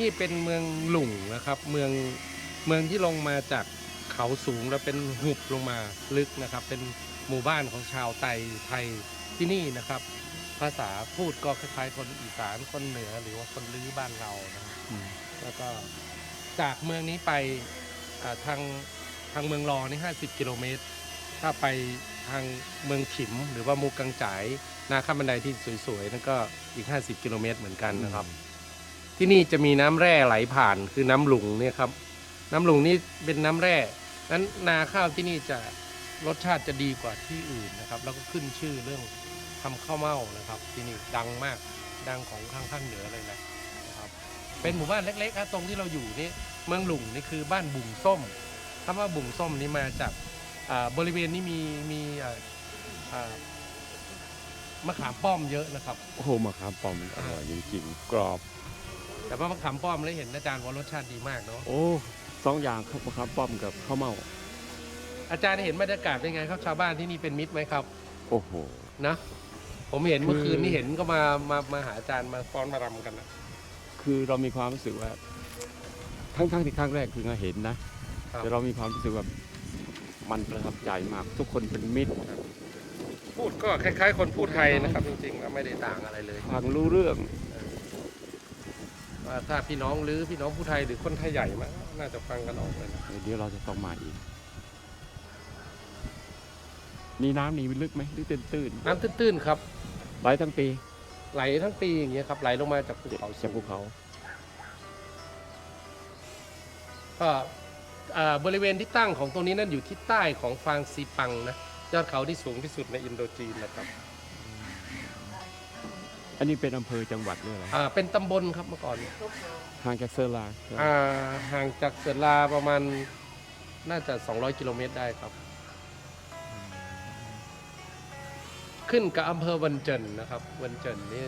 นี่เป็นเมืองหลุ่งนะครับ เมืองเมืองที่ลงมาจากเขาสูงแล้วเป็นหุบลงมาลึกนะครับ เป็นหมู่บ้านของชาวไตไทยที่นี่นะครับ ภาษาพูดก็คล้ายๆคนอีสานคนเหนือหรือว่าคนลื้อบ้านเรานะครับแล้วก็จากเมืองนี้ไปอ่าทางทางเมืองรอนี่50 กิโลเมตร ถ้าไปทางเมืองขิม หรือว่ามูกังจ่ายนาข้ามบันไดที่สวยๆนั่นก็อีก 50 กิโลเมตรเหมือนกันนะครับ ที่นี่จะมีน้ำแร่ไหลผ่านคือน้ำหลุงเนี่ยครับ น้ำหลุงนี่เป็นน้ำแร่นั้นนาข้าวที่นี่จะรสชาติจะดีกว่าที่อื่นนะครับ แล้วก็ขึ้นชื่อเรื่องทำข้าวเม่านะครับ ที่นี่ดังมากดังของข้างข้างเหนือเลยแหละนะครับ เป็นหมู่บ้านเล็กๆครับตรงที่เราอยู่นี่เมืองหลุงนี่คือบ้านบุ่งส้มคำว่าบุ่งส้มนี่มาจากอ่าบริเวณนี้มีมีอ่ามะขามป้อมเยอะนะครับ โอ้โหมะขามป้อมอร่อยจริงๆกรอบ แต่ว่ามะขามป้อมแล้วเห็นอาจารย์ว่ารสชาติดีมากเนาะโอ้สองอย่างครับมะขามป้อมกับข้าวเม่าอาจารย์เห็นบรรยากาศเป็นไงครับชาวบ้านที่นี่เป็นมิตรไหมครับโอ้โหนะผมเห็นเมื่อคือคืนนี่เห็นก็มามามาหาอาจารย์มาฟ้อนมารำกันนะคือเรามีความรู้สึกว่า ทั้งๆที่ครั้งแรกคือเราเห็นนะครับแต่เรามีความรู้สึกว่ามันประทับใจมาก ทุกคนเป็นมิตรพูดก็คล้าย ๆ คนพูดไทยนะครับ จริงๆแล้วไม่ได้ต่างอะไรเลยฟังรู้เรื่อง ว่าถ้าพี่น้องหรือพี่น้องผู้ไทยหรือคนไทยใหญ่มาน่าจะฟังกันออกเลยนะเดี๋ยวเราจะต้องมาอีก นี่น้ำนี่มันลึกไหมลึกตื้นน้ำตื้นๆครับ ๆไหลทั้งปีไหลทั้งปีอย่างเงี้ยครับไหลลงมาจากภูเขาสูจากงภูเขาก็อ่าบริเวณที่ตั้งของตรงนี้นั่นอยู่ที่ใต้ของฟางซีปังนะยอดเขาที่สูงที่สุดในอินโดจีนนะครับ อันนี้เป็นอำเภอจังหวัดหรืออะไรอ่าเป็นตำบลครับเมื่อก่อนห่างจากเซอร์ลาอ่าห่างจากเสือลาประมาณน่าจะ 200 กิโลเมตรได้ครับ ขึ้นกับอำเภอวันเจินนะครับวันเจินนี่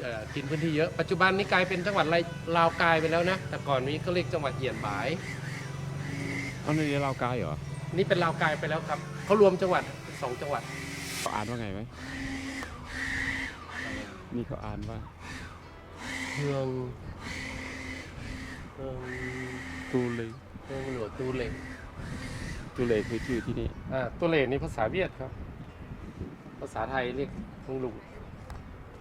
เอ่อกินพื้นที่เยอะปัจจุบันนี้กลายเป็นจังหวัดไรลาวกายไปแล้วนะ แต่ก่อนนี้ก็เรียกจังหวัดเหียนบาย เอาในเราวกายเหรอนี่เป็นลาวกายไปแล้วครับเขารวมจังหวัดสองจังหวัดเขาอ่านว่าไงไหม นี่เขาอ่านว่าเมืองเมืองตูเลเมืองหลวงตูเหลงตูเลคือชื่อที่นี่อ่าตูเหลงนี่ภาษาเวียดครับ ภาษาไทยเรียกเมืองหลวง